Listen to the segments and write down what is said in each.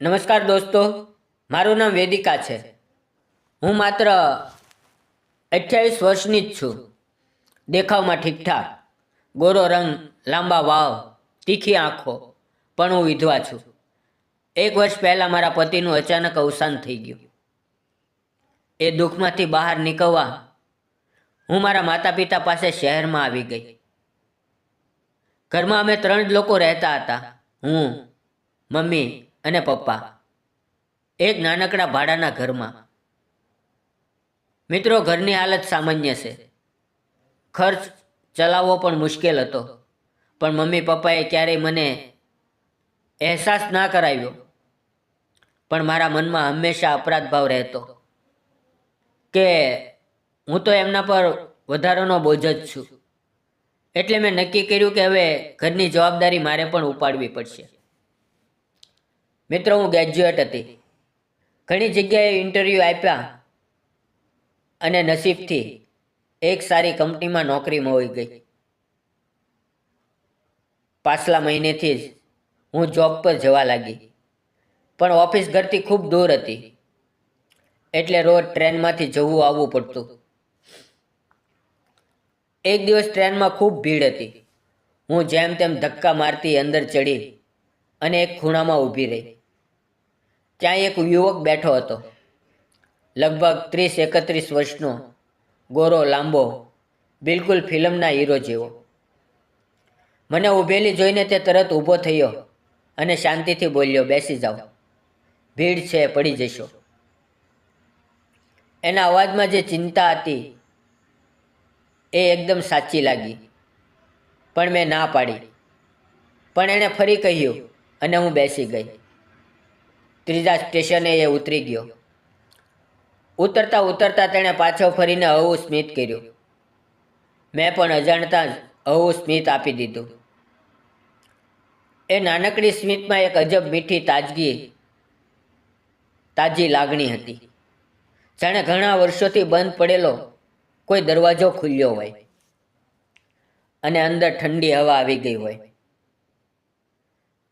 નમસ્કાર દોસ્તો, મારું નામ વેદિકા છે. હું માત્ર અઠ્યાવીસ વર્ષની જ છું. દેખાવમાં ઠીકઠાક, ગોરો રંગ, લાંબા વાવ, તીખી આંખો, પણ હું વિધવા છું. એક વર્ષ પહેલાં મારા પતિનું અચાનક અવસાન થઈ ગયું. એ દુઃખમાંથી બહાર નીકળવા હું મારા માતા પિતા પાસે શહેરમાં આવી ગઈ. ઘરમાં અમે ત્રણ જ લોકો રહેતા હતા. હું, મમ્મી અને પપ્પા. એક નાનકડા ભાડાના ઘરમાં. મિત્રો, ઘરની હાલત સામાન્ય છે. ખર્ચ ચલાવવો પણ મુશ્કેલ હતો. પણ મમ્મી પપ્પાએ ક્યારેય મને અહેસાસ ના કરાવ્યો. પણ મારા મનમાં હંમેશા અપરાધ ભાવ રહેતો. કે હું તો એમના પર વધારાનો બોજ જ છું. એટલે મેં નક્કી કર્યું કે હવે ઘરની જવાબદારી મારે પણ ઉપાડવી પડશે. મિત્રો, હું ગ્રેજ્યુએટ હતી. ઘણી જગ્યાએ ઇન્ટરવ્યૂ આપ્યા અને નસીબથી એક સારી કંપનીમાં નોકરી મળી ગઈ. પાછલા મહિનેથી જ હું જોબ પર જવા લાગી. પણ ઓફિસ ઘરથી ખૂબ દૂર હતી. એટલે રોજ ટ્રેનમાંથી જવું આવવું પડતું. એક દિવસ ટ્રેનમાં ખૂબ ભીડ હતી. હું જેમ તેમ ધક્કા મારતી અંદર ચડી અને એક ખૂણામાં ઊભી રહી. ત્યાં એક યુવક બેઠો હતો. લગભગ ત્રીસ એકત્રીસ વર્ષનો ગોરો લાંબો, બિલકુલ ફિલ્મના હીરો જેવો. મને ઊભેલી જોઈને તે તરત ઊભો થયો અને શાંતિથી બોલ્યો, બેસી જાઓ. ભીડ છે, પડી જશો. એના અવાજમાં જે ચિંતા હતી એ એકદમ સાચી લાગી, પણ મેં ના પાડી. પણ એણે ફરી કહ્યું અને હું બેસી ગઈ. ત્રીજા સ્ટેશને એ ઉતરી ગયો. ઉતરતા ઉતરતા તેણે પાછો ફરીને હવું સ્મિત કર્યું. મેં પણ અજાણતા જ હવું સ્મિત આપી દીધું. એ નાનકડી સ્મિતમાં એક અજબ મીઠી તાજગી, તાજી લાગણી હતી. જાણે ઘણા વર્ષોથી બંધ પડેલો કોઈ દરવાજો ખુલ્યો હોય અને અંદર ઠંડી હવા આવી ગઈ હોય.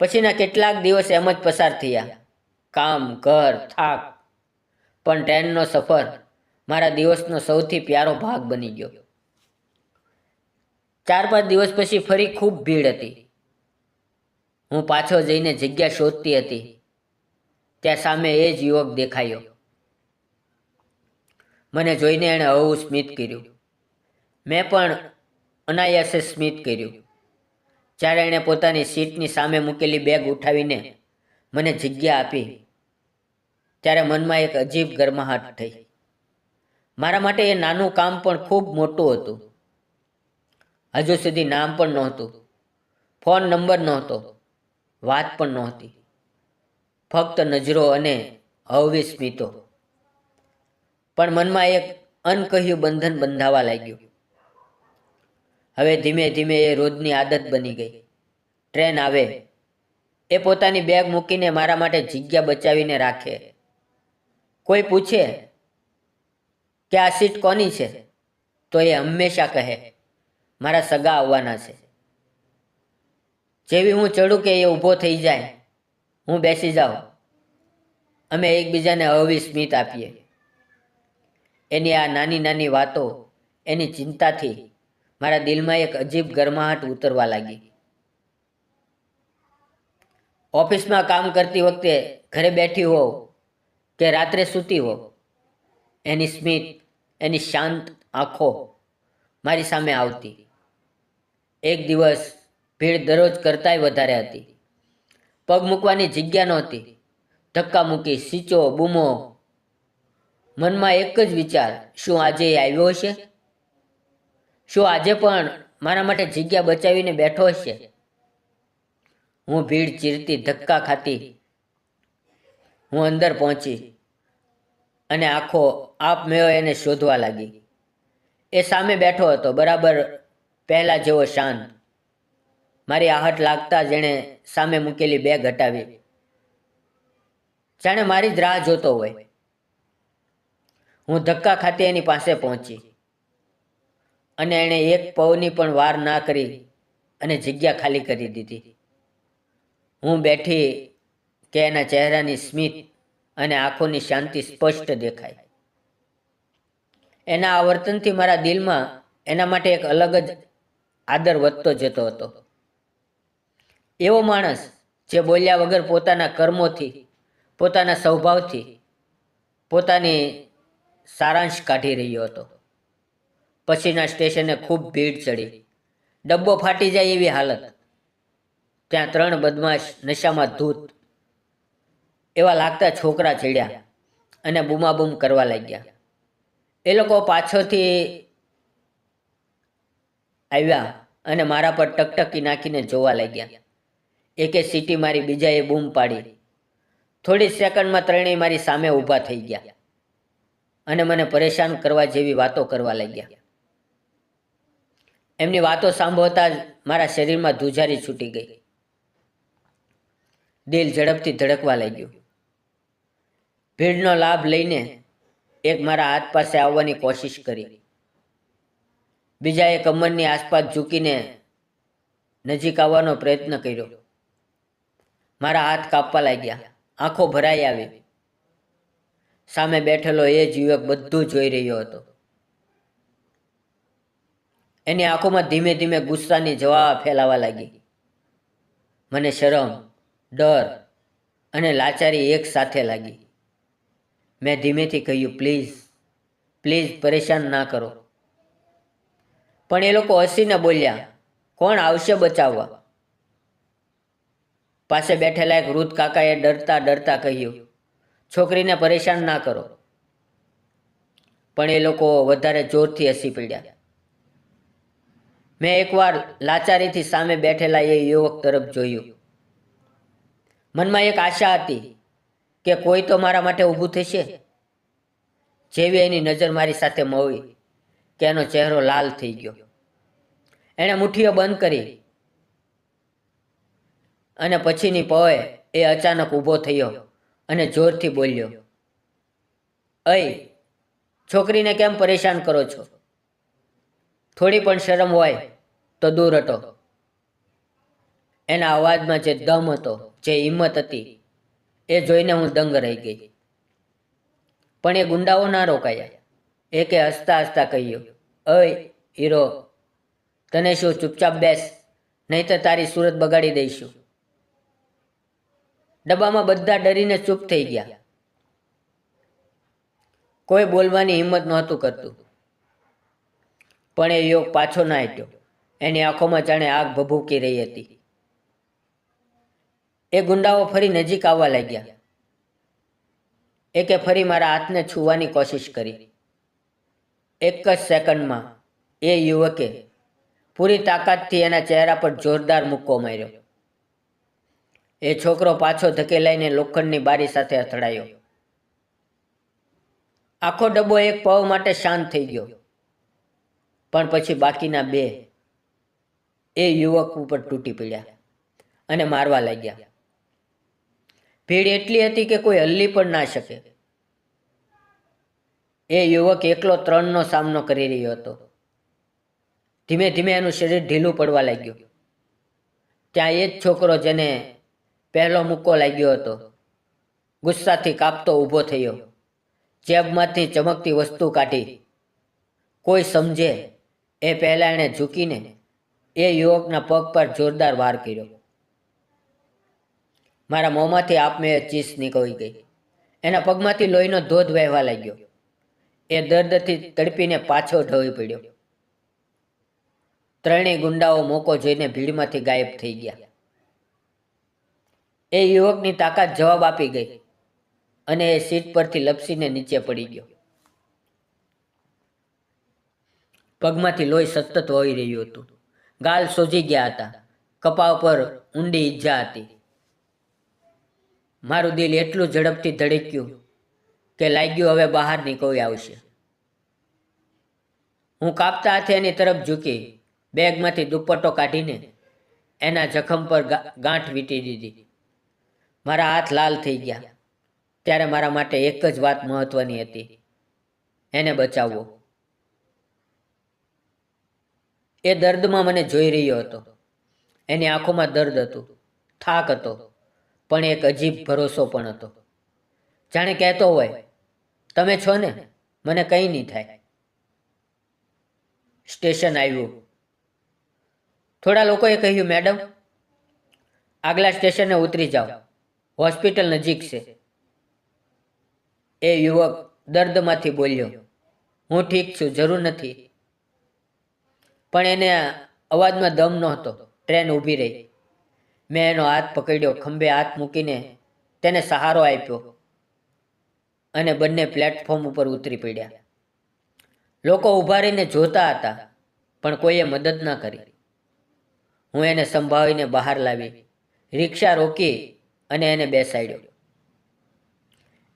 પછીના કેટલાક દિવસ એમ જ પસાર થયા. કામ, ઘર, થાક. પણ ટ્રેનનો સફર મારા દિવસનો સૌથી પ્યારો ભાગ બની ગયો. ચાર પાંચ દિવસ પછી ફરી ખૂબ ભીડ હતી. હું પાછો જઈને જગ્યા શોધતી હતી. ત્યાં સામે એ જ યુવક દેખાયો. મને જોઈને એણે હવું સ્મિત કર્યું. મેં પણ અનાયાસે સ્મિત કર્યું. જ્યારે એણે પોતાની સીટની સામે મૂકેલી બેગ ઉઠાવીને મને જગ્યા આપી ત્યારે મનમાં એક અજીબ ગરમાહટ થઈ. મારા માટે એ નાનું કામ પણ ખૂબ મોટું હતું. હજુ સુધી નામ પણ નહોતું. ફોન નંબર નહોતો. વાત પણ નહોતી. ફક્ત નજરો અને અવિસ્મિતો સ્મિતો પણ મનમાં એક અનકહ્યું બંધન બંધાવા લાગ્યું. હવે ધીમે ધીમે એ રોજની આદત બની ગઈ. ટ્રેન આવે. એ પોતાની બેગ મૂકીને મારા માટે જગ્યા બચાવીને રાખે. કોઈ પૂછે કે આ સીટ કોની છે, તો એ હંમેશા કહે, મારા સગા આવવાના છે. જેવી હું ચડું કે એ ઊભો થઈ જાય, હું બેસી જાઉં. અમે એકબીજાને હવી સ્મિત આપીએ. એની આ નાની નાની વાતો, એની ચિંતાથી મારા દિલમાં એક અજીબ ગરમાહટ ઉતરવા લાગી. ઓફિસમાં કામ કરતી વખતે ઘરે બેઠી હોવ કે રાત્રે સૂતી હો. એની સ્મિત, એની શાંત આંખો મારી સામે આવતી. એક દિવસ ભીડ દરરોજ કરતાંય વધારે હતી. પગ મૂકવાની જગ્યા નહોતી. ધક્કા મૂકી, સીચો, બૂમો. મનમાં એક જ વિચાર, શું આજે આવ્યો હશે? શું આજે પણ મારા માટે જગ્યા બચાવીને બેઠો હશે? હું ભીડ ચીરતી ધક્કા ખાતી હું અંદર પહોંચી અને આખો આપમેળો એને શોધવા લાગી. એ સામે બેઠો હતો, બરાબર પહેલા જેવો શાંત. મારી આહટ લાગતા જેણે સામે મૂકેલી બેગ હટાવી. જાણે મારી જ રાહ જોતો હોય. હું ધક્કા ખાતે એની પાસે પહોંચી અને એણે એક પવની પણ વાર ના કરી અને જગ્યા ખાલી કરી દીધી. હું બેઠી કે એના ચહેરાની સ્મિત અને આંખોની શાંતિ સ્પષ્ટ દેખાય. એના આ વર્તનથી મારા દિલમાં એના માટે એક અલગ જ આદર વધતો જતો હતો. એવો માણસ જે બોલ્યા વગર પોતાના કર્મોથી, પોતાના સ્વભાવથી, પોતાની સારાંશ કાઢી રહ્યો હતો. પછીના સ્ટેશને ખૂબ ભીડ ચડી. ડબ્બો ફાટી જાય એવી હાલત. ત્યાં ત્રણ બદમાશ નશામાં ધૂત એવા લાગતા છોકરા ચડ્યા અને બૂમાબૂમ કરવા લાગ્યા. એ લોકો પાછળથી આવ્યા અને મારા પર ટકટકી નાખીને જોવા લાગ્યા. એકે સીટી મારી બીજાએ બૂમ પાડી. થોડી સેકન્ડમાં ત્રણેય મારી સામે ઊભા થઈ ગયા અને મને પરેશાન કરવા જેવી વાતો કરવા લાગ્યા. એમની વાતો સાંભળતા જ મારા શરીરમાં ધુજારી છૂટી ગઈ. દિલ ઝડપથી ધડકવા લાગ્યું. ભીડનો લાભ લઈને એક મારા હાથ પાસે આવવાની કોશિશ કરી. બીજાએ કમરની આસપાસ ઝૂકીને નજીક આવવાનો પ્રયત્ન કર્યો. મારા હાથ કાપવા લાગ્યા. આંખો ભરાઈ આવી. સામે બેઠેલો એ જ યુવક બધું જોઈ રહ્યો હતો. એની આંખોમાં ધીમે ધીમે ગુસ્સાની જવાબ ફેલાવા લાગી. મને શરમ, ડર અને લાચારી એક સાથે લાગી. મેં ધીમેથી કહ્યું, પ્લીઝ પ્લીઝ પરેશાન ના કરો. પણ એ લોકો હસીને બોલ્યા, કોણ આવશે બચાવવા? પાસે બેઠેલા એક વૃદ્ધ કાકાએ ડરતા ડરતા કહ્યું, છોકરીને પરેશાન ના કરો. પણ એ લોકો વધારે જોરથી હસી પડ્યા. મેં એકવાર લાચારીથી સામે બેઠેલા એ યુવક તરફ જોયું. મનમાં એક આશા હતી કે કોઈ તો મારા માટે ઊભું થશે? જેવી એની નજર મારી સાથે મળી કે એનો ચહેરો લાલ થઈ ગયો. એણે મુઠ્ઠીઓ બંધ કરી અને પછીની પવે એ અચાનક ઊભો થયો અને જોરથી બોલ્યો, અય, છોકરીને કેમ પરેશાન કરો છો? થોડી પણ શરમ હોય તો દૂર હટો. એના અવાજમાં જે દમ હતો, જે હિંમત હતી એ જોઈને હું દંગ રહી ગઈ. પણ એ ગુંડાઓ ના રોકાયા. એકે હસતા હસતા કહ્યું, અય, હીરો, તને શું ચૂપચાપ બેસ, નહીં તો તારી સુરત બગાડી દઈશું. ડબ્બામાં બધા ડરીને ચૂપ થઈ ગયા. કોઈ બોલવાની હિંમત નહોતું કરતું. પણ એ યોગ પાછો ના હટ્યો. એની આંખોમાં જાણે આગ ભભૂકી રહી હતી. એ ગુંડાઓ ફરી નજીક આવવા લાગ્યા. એકે ફરી મારા હાથને છૂવાની કોશિશ કરી. એક જ સેકન્ડમાં એ યુવકે પૂરી તાકાતથી એના ચહેરા પર જોરદાર મુક્કો માર્યો. એ છોકરો પાછો ધકેલાઈને લોખંડની બારી સાથે અથડાયો. આખો ડબ્બો એક પવ માટે શાંત થઈ ગયો. પણ પછી બાકીના બે એ યુવક ઉપર તૂટી પડ્યા અને મારવા લાગ્યા. ભીડ એટલી હતી કે કોઈ હલ્લી પણ ના શકે. એ યુવક એકલો ત્રણનો સામનો કરી રહ્યો હતો. ધીમે ધીમે એનું શરીર ઢીલું પડવા લાગ્યું. ત્યાં એ જ છોકરો જેને પહેલો મુક્કો લાગ્યો હતો. ગુસ્સાથી કાપતો ઊભો થયો. જેબમાંથી ચમકતી વસ્તુ કાઢી. કોઈ સમજે એ પહેલાં એણે ઝૂકીને એ યુવકના પગ પર જોરદાર વાર કર્યો. મારા મોંમાંથી આપમેળે ચીસ નીકળી ગઈ. એના પગમાંથી લોહીનો ધોધ વહેવા લાગ્યો. એ દર્દથી તડપીને પાછો ઢળી પડ્યો. ત્રણેય ગુંડાઓ મોકો જોઈને ભીડમાંથી ગાયબ થઈ ગયા. એ યુવકની તાકાત જવાબ આપી ગઈ અને એ સીટ પરથી લપસીને નીચે પડી ગયો. પગમાંથી લોહી સતત વહી રહ્યું હતું. ગાલ સોજી ગયા હતા. કપા પર ઊંડી ઈજા હતી. મારું દિલ એટલું ઝડપથી ધડક્યું કે લાગ્યું હવે બહાર નીકળી આવશે. હું કાપતા હાથે એની તરફ ઝૂકી, બેગમાંથી દુપટ્ટો કાઢીને એના જખમ પર ગાંઠ વીંટી દીધી. મારા હાથ લાલ થઈ ગયા. ત્યારે મારા માટે એક જ વાત મહત્વની હતી. એને બચાવવો. એ દર્દમાં મને જોઈ રહ્યો હતો. એની આંખોમાં દર્દ હતું. થાક હતો. પણ એક અજીબ ભરોસો પણ હતો. જાણે કહેતો હોય, તમે છો ને? મને કંઈ નહીં થાય. સ્ટેશન આવ્યું. થોડા લોકોએ કહ્યું, મેડમ, આગલા સ્ટેશને ઉતરી જાઓ. હોસ્પિટલ નજીક છે. એ યુવક દર્દમાંથી બોલ્યો, હું ઠીક છું, જરૂર નથી. પણ એને અવાજમાં દમ નહોતો. ટ્રેન ઊભી રહી. મેં એનો હાથ પકડ્યો, ખંભે હાથ મૂકીને તેને સહારો આપ્યો અને બંને પ્લેટફોર્મ ઉપર ઉતરી પડ્યા. લોકો ઊભા રહીને જોતા હતા, પણ કોઈએ મદદ ના કરી. હું એને સંભાળીને બહાર લાવી, રિક્ષા રોકી અને એને બેસાડ્યો.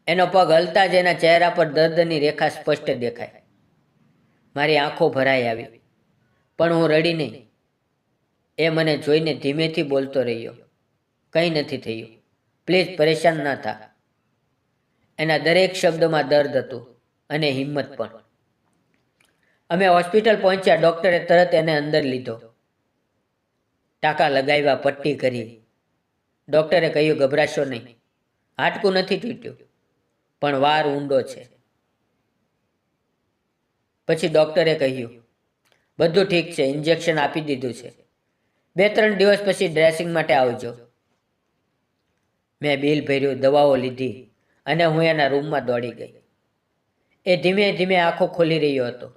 એનો પગ હલતા જ એના ચહેરા પર દર્દની રેખા સ્પષ્ટ દેખાય મારી આંખો ભરાઈ આવી, પણ હું રડી નહીં. એ મને જોઈને ધીમેથી બોલતો રહ્યો. કંઈ નથી થયું. પ્લીઝ પરેશાન ના થા. એના દરેક શબ્દમાં દર્દ હતું અને હિંમત પણ. અમે હોસ્પિટલ પહોંચ્યા, ડૉક્ટરે તરત એને અંદર લીધો. ટાંકા લગાવ્યા, પટ્ટી કરી. ડૉક્ટરે કહ્યું, ગભરાશો નહીં. હાડકું નથી તૂટ્યું, પણ વાર ઊંડો છે. પછી ડૉક્ટરે કહ્યું, બધું ઠીક છે, ઇન્જેક્શન આપી દીધું છે. બે ત્રણ દિવસ પછી ડ્રેસિંગ માટે આવજો. મેં બિલ ભર્યું, દવાઓ લીધી અને હું એના રૂમમાં દોડી ગઈ. એ ધીમે ધીમે આંખો ખોલી રહ્યો હતો.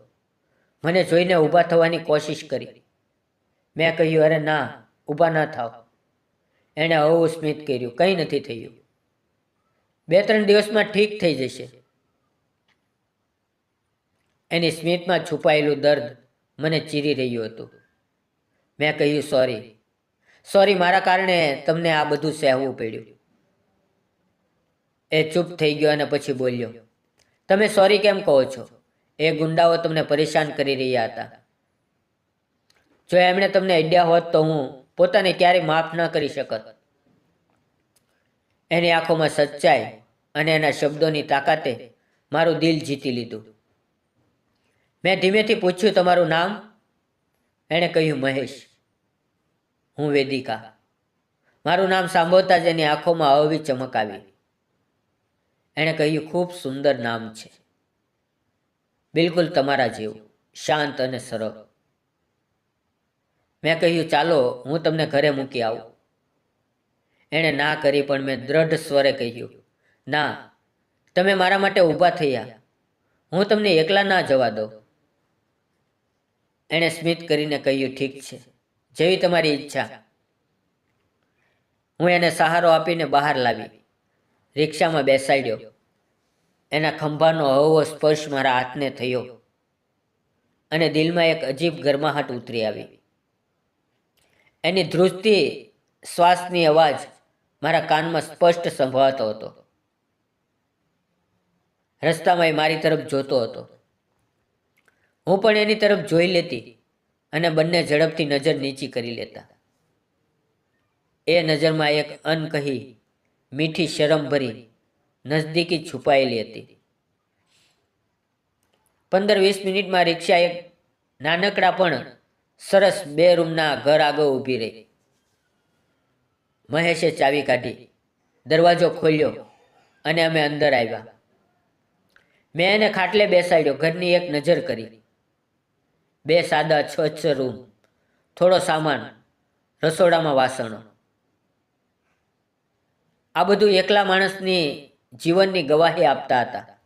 મને જોઈને ઊભા થવાની કોશિશ કરી. મેં કહ્યું, અરે ના, ઊભા ના થાવ. એણે હવું સ્મિત કર્યું, કંઈ નથી થયું. બે ત્રણ દિવસમાં ઠીક થઈ જશે. એની સ્મિતમાં છુપાયેલું દર્દ મને ચીરી રહ્યું હતું. મેં કહ્યું સોરી સોરી મારા કારણે તમને આ બધું સહેવું પડ્યું. એ ચૂપ થઈ ગયો અને પછી બોલ્યો, તમે સોરી કેમ કહો છો? એ ગુંડાઓ તમને પરેશાન કરી રહ્યા હતા. જો એમણે તમને આઈડિયા હોત તો હું પોતાને ક્યારેય માફ ન કરી શકત. એની આંખોમાં સચ્ચાઈ અને એના શબ્દોની તાકાતે મારું દિલ જીતી લીધું. મેં ધીમેથી પૂછ્યું, તમારું નામ? એણે કહ્યું, મહેશ, હું વેદિકા. મારું નામ સાંભળતા જ એની આંખોમાં અવી ચમક આવી. એણે કહ્યું, ખૂબ સુંદર નામ છે. બિલકુલ તમારા જેવું, શાંત અને સરળ. મેં કહ્યું, ચાલો, હું તમને ઘરે મૂકી આવું. એણે ના કરી, પણ મેં દ્રઢ સ્વરે કહ્યું, ના, તમે મારા માટે ઊભા થયા. હું તમને એકલા ના જવા દઉં. એણે સ્મિત કરીને કહ્યું, ઠીક છે, જેવી તમારી ઈચ્છા. હું એને સહારો આપીને બહાર લાવી, રિક્ષામાં બેસાડ્યો. એના ખંભાનો હળવો સ્પર્શ મારા હાથને થયો અને દિલમાં એક અજીબ ગરમાહટ ઉતરી આવી. એની ધ્રુજતી શ્વાસની અવાજ મારા કાનમાં સ્પષ્ટ સંભળાતો હતો. રસ્તામાં એ મારી તરફ જોતો હતો. હું પણ એની તરફ જોઈ લેતી અને બંને ઝડપથી નજર નીચી કરી લેતા. એ નજરમાં એક અનકહી મીઠી શરમ ભરી નજદીકી છુપાયેલી હતી પંદર વીસ મિનિટમાં રિક્ષા એક નાનકડા પણ સરસ બે રૂમના ઘર આગળ ઊભી રહી. મહેશે ચાવી કાઢી, દરવાજો ખોલ્યો અને અમે અંદર આવ્યા. મેં એને ખાટલે બેસાડ્યો, ઘરની એક નજર કરી. બે સાદા સ્વચ્છ રૂમ, થોડો સામાન, રસોડામાં વાસણો. આ બધું એકલા માણસની જીવનની ગવાહી આપતા હતા.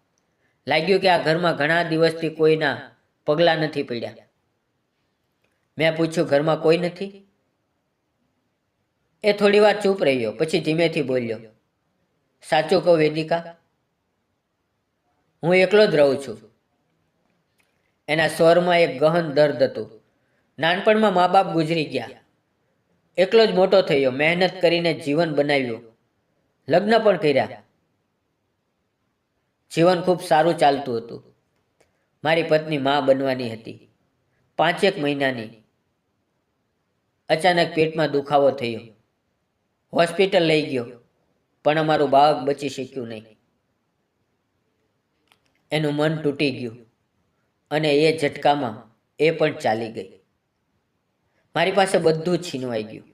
લાગ્યું કે આ ઘરમાં ઘણા દિવસથી કોઈના પગલાં નથી પડ્યા. મેં પૂછ્યું, ઘરમાં કોઈ નથી? એ થોડી વાર ચૂપ રહ્યો, પછી ધીમેથી બોલ્યો, સાચું કહું, વેદિકા, હું એકલો જ રહું છું. એના સ્વરમાં એક ગહન દર્દ હતું. નાનપણમાં મા બાપ ગુજરી ગયા. એકલો જ મોટો થયો, મહેનત કરીને જીવન બનાવ્યું. લગ્ન પણ કર્યા. જીવન ખૂબ સારું ચાલતું હતું. મારી પત્ની મા બનવાની હતી. પાંચેક મહિનાની. અચાનક પેટમાં દુખાવો થયો. હોસ્પિટલ લઈ ગયો, પણ અમારું બાળક બચી શક્યું નહીં. એનું મન તૂટી ગયું. અને એ ઝટકામાં એ પણ ચાલી ગઈ. મારી પાસે બધું છીનવાઈ ગયું.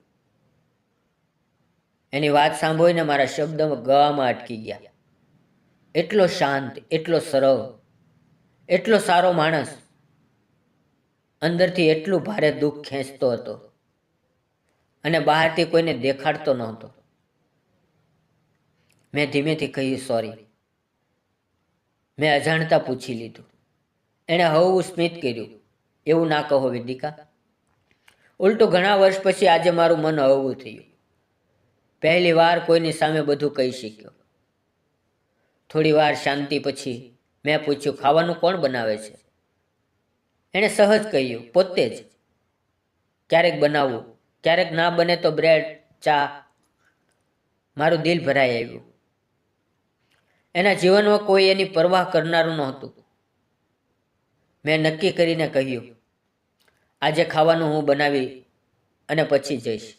એની વાત સાંભળીને મારા શબ્દ ગવામાં અટકી ગયા. એટલો શાંત, એટલો સરળ, એટલો સારો માણસ અંદરથી એટલું ભારે દુઃખ ખેંચતો હતો અને બહારથી કોઈને દેખાડતો નહોતો. મેં ધીમેથી કહ્યું, સોરી. મેં અજાણતા પૂછી લીધું. એણે હવું સ્મિત કર્યું. એવું ના કહો વેદિકા. ઉલટું ઘણા વર્ષ પછી આજે મારું મન હળવું થયું. પહેલી વાર કોઈની સામે બધું કહી શક્યો. થોડી વાર શાંતિ પછી મેં પૂછ્યું, ખાવાનું કોણ બનાવે છે? એણે સહજ કહ્યું, પોતે જ. ક્યારેક બનાવવું ક્યારેક ના બને તો બ્રેડ, ચા. મારું દિલ ભરાઈ આવ્યું. એના જીવનમાં કોઈ એની પરવાહ કરનારું નહોતું. મેં નક્કી કરીને કહ્યું, આજે ખાવાનું હું બનાવી અને પછી જઈશ.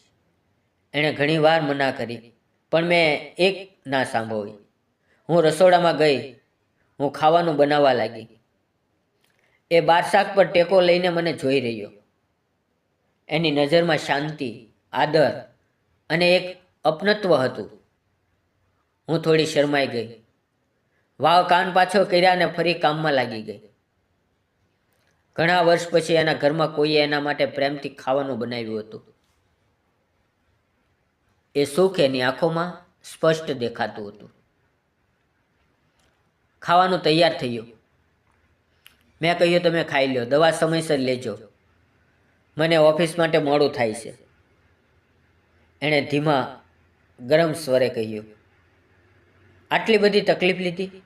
એણે ઘણીવાર મના કરી, પણ મેં એક ના સાંભળી. હું રસોડામાં ગઈ, હું ખાવાનું બનાવવા લાગી. એ બારશાક પર ટેકો લઈને મને જોઈ રહ્યો. એની નજરમાં શાંતિ, આદર અને એક અપનત્વ હતું. હું થોડી શરમાઈ ગઈ. વાવ કાન પાછો કર્યા અને ફરી કામમાં લાગી ગઈ. ઘણા વર્ષ પછી એના ઘરમાં કોઈએ એના માટે પ્રેમથી ખાવાનું બનાવ્યું હતું. એ સુખ એની આંખોમાં સ્પષ્ટ દેખાતું હતું. ખાવાનું તૈયાર થયું મેં કહ્યું, તમે ખાઈ લો દવા સમયસર લેજો. મને ઓફિસ માટે મોડું થાય છે. એણે ધીમા, ગરમ સ્વરે કહ્યું, આટલી બધી તકલીફ લીધી?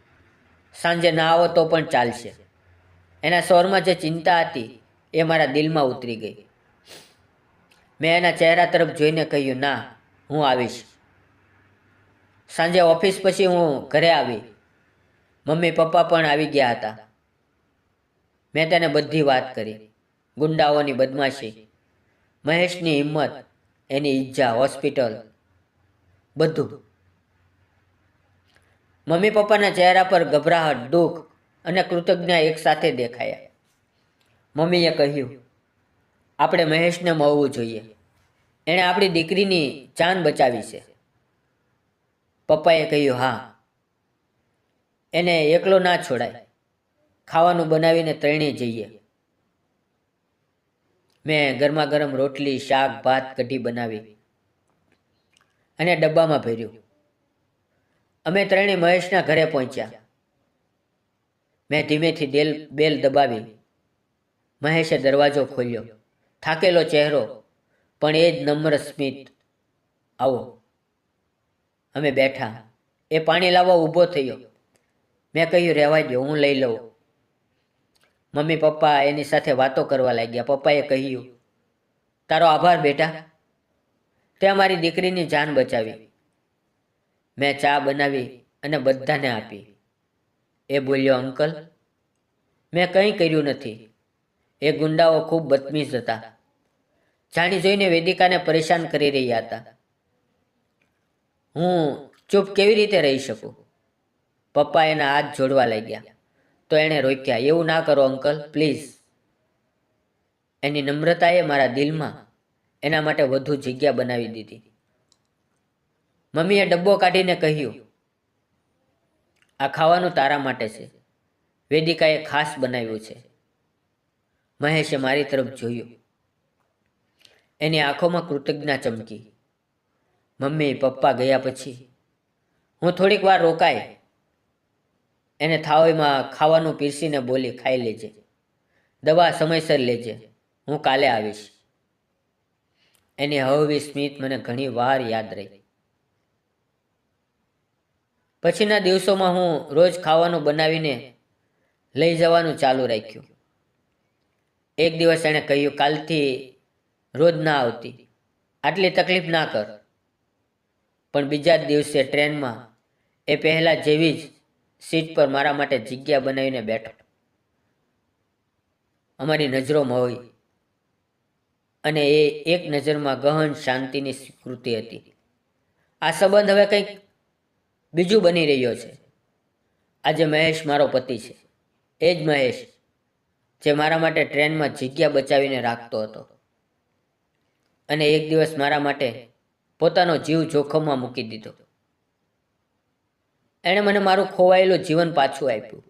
સાંજે ના આવો તો પણ ચાલશે. એના સ્વરમાં જે ચિંતા હતી એ મારા દિલમાં ઉતરી ગઈ. મેં એના ચહેરા તરફ જોઈને કહ્યું, ના, હું આવીશ. સાંજે ઓફિસ પછી હું ઘરે આવી. મમ્મી પપ્પા પણ આવી ગયા હતા. મેં તેને બધી વાત કરી. ગુંડાઓની બદમાશી, મહેશની હિંમત, એની ઈજા, હોસ્પિટલ, બધું. મમ્મી પપ્પાના ચહેરા પર ગભરાહટ, દુઃખ અને કૃતજ્ઞતા એકસાથે દેખાયા. મમ્મીએ કહ્યું, આપણે મહેશને મળવું જોઈએ. એણે આપણી દીકરીની જાન બચાવી છે. પપ્પાએ કહ્યું, હા. એને એકલો ના છોડાય. ખાવાનું બનાવીને ત્રણેય જઈએ. મેં ગરમા ગરમ રોટલી, શાક, ભાત કઢી બનાવી અને ડબ્બામાં ભર્યું. અમે ત્રણેય મહેશના ઘરે પહોંચ્યા. મેં ધીમેથી દેલ બેલ દબાવી. મહેશે દરવાજો ખોલ્યો. થાકેલો ચહેરો. પણ એ જ નમ્ર સ્મિત. આવો. અમે બેઠા. એ પાણી લાવવા ઊભો થયો. મેં કહ્યું, રહેવા દો હું લઈ લઉં. મમ્મી, પપ્પા એની સાથે વાતો કરવા લાગ્યા. પપ્પાએ કહ્યું, તારો આભાર બેટા. તે અમારી દીકરીની જાન બચાવી. મેં ચા બનાવી અને બધાને આપી. એ બોલ્યો, અંકલ, મેં કંઈ કર્યું નથી. એ ગુંડાઓ ખૂબ બદમીશ હતા. જાણી જોઈને વેદિકાને પરેશાન કરી રહ્યા હતા. હું ચૂપ કેવી રીતે રહી શકું? પપ્પા એના હાથ જોડવા લાગ્યા. તો એણે રોક્યા, એવું ના કરો, અંકલ, પ્લીઝ. એની નમ્રતાએ મારા દિલમાં એના માટે વધુ જગ્યા બનાવી દીધી. મમ્મીએ ડબ્બો કાઢીને કહ્યું આ ખાવાનું તારા માટે છે. વેદિકાએ ખાસ બનાવ્યું છે. મહેશે મારી તરફ જોયું. એની આંખોમાં કૃતજ્ઞા ચમકી. મમ્મી, પપ્પા ગયા પછી, હું થોડીક વાર રોકાય. એને થાળીમાં ખાવાનું પીરસીને બોલી, ખાઈ લેજે. દવા સમયસર લેજે. હું કાલે આવીશ. એની હળવી સ્મિત મને ઘણી વાર યાદ રહી. પછીના દિવસોમાં હું રોજ ખાવાનું બનાવીને લઈ જવાનું ચાલુ રાખ્યું. એક દિવસ એણે કહ્યું, કાલથી રોજ ના આવતી. આટલી તકલીફ ના કર. પણ બીજા દિવસે ટ્રેનમાં એ પહેલાં જેવી જ સીટ પર મારા માટે જગ્યા બનાવીને બેઠો. અમારી નજરો હોય અને એ એક નજરમાં ગહન શાંતિની સ્વીકૃતિ હતી. આ સંબંધ હવે કંઈક બીજું બની રહ્યો છે. આજે મહેશ મારો પતિ છે. એ જ મહેશ જે મારા માટે ટ્રેનમાં જગ્યા બચાવીને રાખતો હતો. અને એક દિવસ મારા માટે પોતાનો જીવ જોખમમાં મૂકી દીધો. એણે મને મારું ખોવાયેલું જીવન પાછું આપ્યું.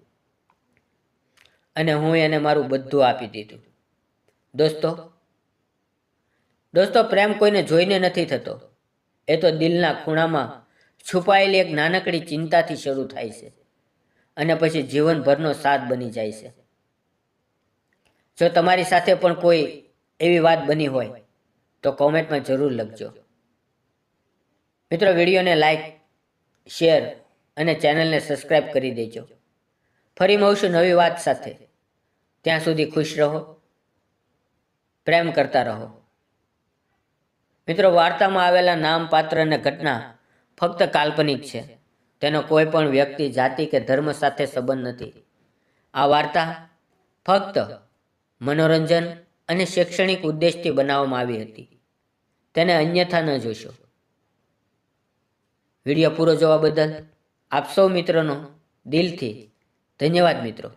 અને હું એને મારું બધું આપી દીધું. દોસ્તો દોસ્તો, પ્રેમ કોઈને જોઈને નથી થતો. એ તો દિલના ખૂણામાં છુપાયેલી એક નાનકડી ચિંતાથી શરૂ થાય છે અને પછી જીવનભરનો સાથ બની જાય છે. જો તમારી સાથે પણ કોઈ એવી વાત બની હોય, તો કોમેન્ટમાં જરૂર લખજો. મિત્રો, વિડીયોને લાઈક, શેર અને ચેનલને સબસ્ક્રાઈબ કરી દેજો. ફરી મળશું નવી વાત સાથે. ત્યાં સુધી ખુશ રહો, પ્રેમ કરતા રહો. મિત્રો, વાર્તામાં આવેલા નામ, પાત્ર અને ઘટના ફક્ત કાલ્પનિક છે. તેનો કોઈ પણ વ્યક્તિ, જાતિ કે ધર્મ સાથે સંબંધ નથી. આ વાર્તા ફક્ત મનોરંજન અને શૈક્ષણિક ઉદ્દેશથી બનાવવામાં આવી હતી. તેને અન્યથા ન જોશો. વીડિયો પૂરો જોવા બદલ આપ સૌ મિત્રોનો દિલથી ધન્યવાદ મિત્રો.